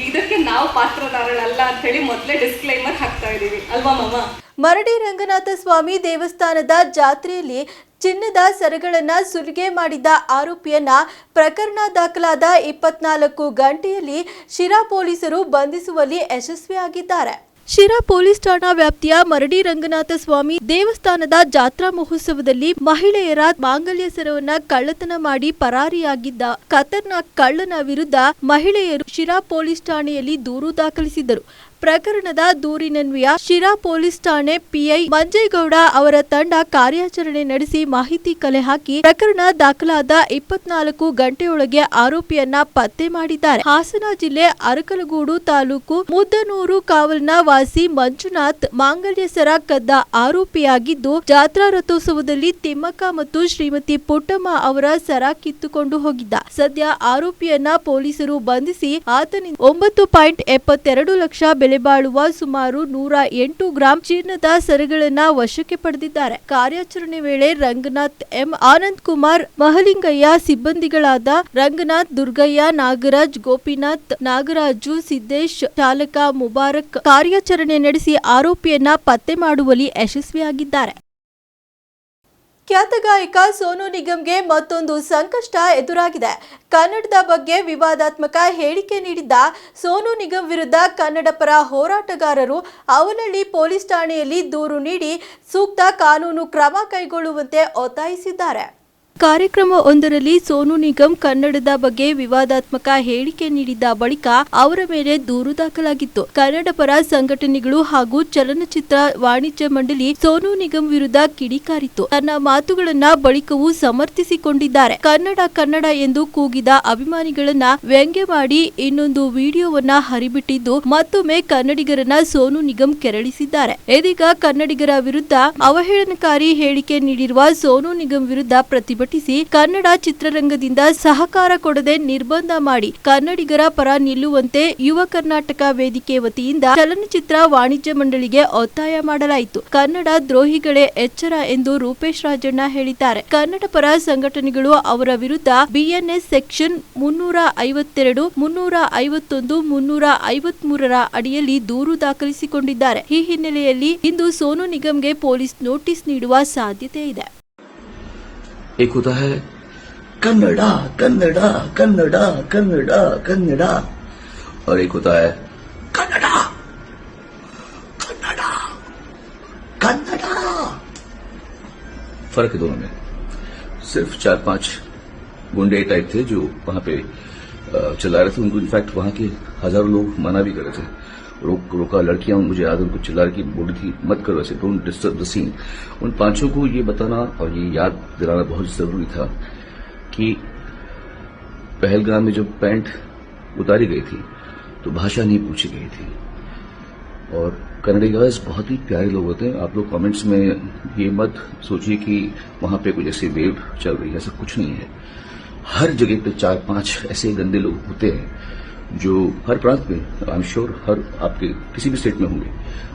ಇದಕ್ಕೆ ನಾವು ಪಾತ್ರದಾರಳಲ್ಲ ಅಂತ ಹೇಳಿ ಮೊದಲೇ ಡಿಸ್ಕ್ಲೈಮರ್ ಹಾಕ್ತಾ ಇದ್ದೀವಿ. ಅಲ್ವಾ ಮಾಮ? ಮರಡಿ ರಂಗನಾಥ ಸ್ವಾಮಿ ದೇವಸ್ಥಾನದ ಜಾತ್ರೆಯಲ್ಲಿ ಚಿನ್ನದ ಸರಗಳನ್ನ ಸುಲಿಗೆ ಮಾಡಿದ ಆರೋಪಿಯನ್ನ ಪ್ರಕರಣ ದಾಖಲಾದ ಇಪ್ಪತ್ನಾಲ್ಕು ಗಂಟೆಯಲ್ಲಿ ಶಿರಾ ಪೊಲೀಸರು ಬಂಧಿಸುವಲ್ಲಿ ಯಶಸ್ವಿಯಾಗಿದ್ದಾರೆ. ಶಿರಾ ಪೊಲೀಸ್ ಠಾಣಾ ವ್ಯಾಪ್ತಿಯ ಮರಡಿ ರಂಗನಾಥ ಸ್ವಾಮಿ ದೇವಸ್ಥಾನದ ಜಾತ್ರಾ ಮಹೋತ್ಸವದಲ್ಲಿ ಮಹಿಳೆಯರ ಮಾಂಗಲ್ಯ ಸರವನ್ನ ಕಳ್ಳತನ ಮಾಡಿ ಪರಾರಿಯಾಗಿದ್ದ ಖತರ್ನಾಕ್ ಕಳ್ಳನ ವಿರುದ್ಧ ಮಹಿಳೆಯರು ಶಿರಾ ಪೊಲೀಸ್ ಠಾಣೆಯಲ್ಲಿ ದೂರು ದಾಖಲಿಸಿದ್ದರು. ಪ್ರಕರಣದ ದೂರಿನನ್ವಯ ಶಿರಾ ಪೊಲೀಸ್ ಠಾಣೆ ಪಿಐ ಮಂಜೇಗೌಡ ಅವರ ತಂಡ ಕಾರ್ಯಾಚರಣೆ ನಡೆಸಿ ಮಾಹಿತಿ ಕಲೆ ಹಾಕಿ ಪ್ರಕರಣ ದಾಖಲಾದ ಇಪ್ಪತ್ನಾಲ್ಕು ಗಂಟೆಯೊಳಗೆ ಆರೋಪಿಯನ್ನ ಪತ್ತೆ ಮಾಡಿದ್ದಾರೆ. ಹಾಸನ ಜಿಲ್ಲೆ ಅರಕಲಗೂಡು ತಾಲೂಕು ಮುದ್ದನೂರು ಕಾವಲ್ನ ವಾಸಿ ಮಂಜುನಾಥ್ ಮಾಂಗಲ್ಯ ಸರ ಕದ್ದ ಆರೋಪಿಯಾಗಿದ್ದು, ಜಾತ್ರಾ ರಥೋತ್ಸವದಲ್ಲಿ ತಿಮ್ಮಕ್ಕ ಮತ್ತು ಶ್ರೀಮತಿ ಪುಟ್ಟಮ್ಮ ಅವರ ಸರ ಕಿತ್ತುಕೊಂಡು ಹೋಗಿದ್ದ. ಸದ್ಯ ಆರೋಪಿಯನ್ನ ಪೊಲೀಸರು ಬಂಧಿಸಿ, ಆತನಿಂದ ಒಂಬತ್ತು ಪಾಯಿಂಟ್ ಎಪ್ಪತ್ತೆರಡು ಲಕ್ಷ ಬೆಲೆ ಬಾಳುವ ಸುಮಾರು ನೂರ ಎಂಟು ಗ್ರಾಂ ಚಿನ್ನದ ಸರಗಳನ್ನ ವಶಕ್ಕೆ ಪಡೆದಿದ್ದಾರೆ. ಕಾರ್ಯಾಚರಣೆ ವೇಳೆ ರಂಗನಾಥ್ ಎಂ. ಆನಂದ್ ಕುಮಾರ್, ಮಹಲಿಂಗಯ್ಯ ಸಿಬ್ಬಂದಿಗಳಾದ ರಂಗನಾಥ್, ದುರ್ಗಯ್ಯ, ನಾಗರಾಜ್, ಗೋಪಿನಾಥ್, ನಾಗರಾಜು, ಸಿದ್ದೇಶ್, ಚಾಲಕ ಮುಬಾರಕ್ ಕಾರ್ಯಾಚರಣೆ ನಡೆಸಿ ಆರೋಪಿಯನ್ನ ಪತ್ತೆ ಮಾಡುವಲ್ಲಿ ಯಶಸ್ವಿಯಾಗಿದ್ದಾರೆ. ಖ್ಯಾತ ಗಾಯಕ ಸೋನು ನಿಗಮ್ಗೆ ಮತ್ತೊಂದು ಸಂಕಷ್ಟ ಎದುರಾಗಿದೆ. ಕನ್ನಡದ ಬಗ್ಗೆ ವಿವಾದಾತ್ಮಕ ಹೇಳಿಕೆ ನೀಡಿದ್ದ ಸೋನು ನಿಗಮ್ ವಿರುದ್ಧ ಕನ್ನಡ ಪರ ಹೋರಾಟಗಾರರು ಅವನಹಳ್ಳಿ ಪೊಲೀಸ್ ಠಾಣೆಯಲ್ಲಿ ದೂರು ನೀಡಿ ಸೂಕ್ತ ಕಾನೂನು ಕ್ರಮ ಕೈಗೊಳ್ಳುವಂತೆ ಒತ್ತಾಯಿಸಿದ್ದಾರೆ. ಕಾರ್ಯಕ್ರಮ ಒಂದರಲ್ಲಿ ಸೋನು ನಿಗಮ್ ಕನ್ನಡದ ಬಗ್ಗೆ ವಿವಾದಾತ್ಮಕ ಹೇಳಿಕೆ ನೀಡಿದ್ದ ಬಳಿಕ ಅವರ ಮೇಲೆ ದೂರು ದಾಖಲಾಗಿತ್ತು. ಕನ್ನಡ ಪರ ಸಂಘಟನೆಗಳು ಹಾಗೂ ಚಲನಚಿತ್ರ ವಾಣಿಜ್ಯ ಮಂಡಳಿ ಸೋನು ನಿಗಮ್ ವಿರುದ್ಧ ಕಿಡಿಕಾರಿತ್ತು ತನ್ನ ಮಾತುಗಳನ್ನ ಬಳಿಕವೂ ಸಮರ್ಥಿಸಿಕೊಂಡಿದ್ದಾರೆ. ಕನ್ನಡ ಕನ್ನಡ ಎಂದು ಕೂಗಿದ ಅಭಿಮಾನಿಗಳನ್ನ ವ್ಯಂಗ್ಯ ಮಾಡಿ ಇನ್ನೊಂದು ವಿಡಿಯೋವನ್ನ ಹರಿಬಿಟ್ಟಿದ್ದು ಮತ್ತೊಮ್ಮೆ ಕನ್ನಡಿಗರನ್ನ ಸೋನು ನಿಗಮ್ ಕೆರಳಿಸಿದ್ದಾರೆ. ಇದೀಗ ಕನ್ನಡಿಗರ ವಿರುದ್ಧ ಅವಹೇಳನಕಾರಿ ಹೇಳಿಕೆ ನೀಡಿರುವ ಸೋನು ನಿಗಮ್ ವಿರುದ್ಧ ಪ್ರತಿಭಟಿಸಿ ಕನ್ನಡ ಚಿತ್ರರಂಗದಿಂದ ಸಹಕಾರ ಕೊಡದೆ ನಿರ್ಬಂಧ ಮಾಡಿ ಕನ್ನಡಿಗರ ಪರ ನಿಲ್ಲುವಂತೆ ಯುವ ಕರ್ನಾಟಕ ವೇದಿಕೆ ವತಿಯಿಂದ ಚಲನಚಿತ್ರ ವಾಣಿಜ್ಯ ಮಂಡಳಿಗೆ ಒತ್ತಾಯ ಮಾಡಲಾಯಿತು. ಕನ್ನಡ ದ್ರೋಹಿಗಳೇ ಎಚ್ಚರ ಎಂದು ರೂಪೇಶ್ ರಾಜಣ್ಣ ಹೇಳಿದ್ದಾರೆ. ಕನ್ನಡ ಪರ ಸಂಘಟನೆಗಳು ಅವರ ವಿರುದ್ಧ ಬಿಎನ್ಎಸ್ ಸೆಕ್ಷನ್ ಮುನ್ನೂರ ಐವತ್ತೆರಡು, ಮುನ್ನೂರ ಐವತ್ತೊಂದು, ಮುನ್ನೂರ ಐವತ್ಮೂರರ ಅಡಿಯಲ್ಲಿ ದೂರು ದಾಖಲಿಸಿಕೊಂಡಿದ್ದಾರೆ. ಈ ಹಿನ್ನೆಲೆಯಲ್ಲಿ ಇಂದು ಸೋನು ನಿಗಮ್ಗೆ ಪೊಲೀಸ್ ನೋಟಿಸ್ ನೀಡುವ ಸಾಧ್ಯತೆ ಇದೆ. एक होता है, कन्नडा कन्नडा कन्नडा कन्नडा कन्नडा। और एक होता है, कन्नडा कन्नडा कन्नडा। फ़र्क है दोनों में। सिर्फ़ चार पाँच गुंडे टाइप थे जो वहाँ पे चिल्ला रहे थे उनको। इनफैक्ट वहाँ के हज़ारों लोग मना भी कर रहे थे। रोक, रोका लड़कियाँ, मुझे याद उनको चिल्ला रही बोली थी, मत करो ऐसे डोंट डिस्टर्ब द सीन उन पाँचों को ये बताना और ये याद दिलाना बहुत ज़रूरी था कि पहलगाम में जब पैंट उतारी गई थी तो भाषा नहीं पूछी गई थी। और कन्नडिगाज बहुत ही प्यारे लोग होते हैं। आप लोग कमेंट्स में ये मत सोचिए कि वहाँ पे कुछ ऐसी वेव चल रही है, ऐसा कुछ नहीं है। हर जगह पे चार पांच ऐसे गंदे लोग होते हैं जो हर प्रांत में आई एम श्योर हर आपके किसी भी स्टेट में होंगे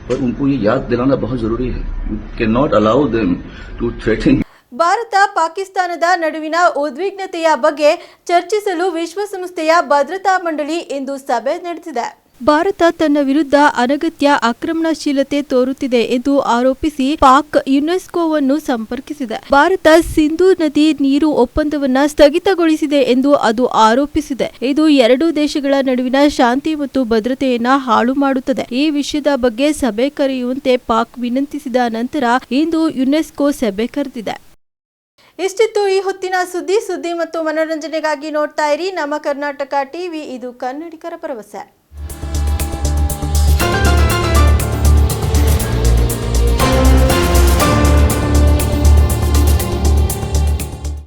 पर उनको ये याद दिलाना बहुत जरूरी है you can not allow them to threaten Bharat ಪಾಕಿಸ್ತಾನದ ನಡುವಿನ ಉದ್ವಿಗ್ನತೆಯ ಬಗ್ಗೆ ಚರ್ಚಿಸಲು ವಿಶ್ವಸಂಸ್ಥೆಯ ಭದ್ರತಾ ಮಂಡಳಿ ಇಂದು ಸಭೆ ನಡೆಸಿದೆ ಭಾರತ ತನ್ನ ವಿರುದ್ಧ ಅನಗತ್ಯ ಆಕ್ರಮಣಶೀಲತೆ ತೋರುತ್ತಿದೆ ಎಂದು ಆರೋಪಿಸಿ ಪಾಕ್ ಯುನೆಸ್ಕೋವನ್ನು ಸಂಪರ್ಕಿಸಿದೆ. ಭಾರತ ಸಿಂಧೂ ನದಿ ನೀರು ಒಪ್ಪಂದವನ್ನ ಸ್ಥಗಿತಗೊಳಿಸಿದೆ ಎಂದು ಅದು ಆರೋಪಿಸಿದೆ. ಇದು ಎರಡೂ ದೇಶಗಳ ನಡುವಿನ ಶಾಂತಿ ಮತ್ತು ಭದ್ರತೆಯನ್ನ ಹಾಳು ಮಾಡುತ್ತದೆ. ಈ ವಿಷಯದ ಬಗ್ಗೆ ಸಭೆ ಕರೆಯುವಂತೆ ಪಾಕ್ ವಿನಂತಿಸಿದ ನಂತರ ಇಂದು ಯುನೆಸ್ಕೋ ಸಭೆ ಕರೆದಿದೆ. ಇಷ್ಟಿತ್ತು ಈ ಹೊತ್ತಿನ ಸುದ್ದಿ. ಸುದ್ದಿ ಮತ್ತು ಮನೋರಂಜನೆಗಾಗಿ ನೋಡ್ತಾ ಇರಿ. ನಮ್ಮ ಕರ್ನಾಟಕ ಟಿವಿ, ಇದು ಕನ್ನಡಿಗರ ಭರವಸೆ.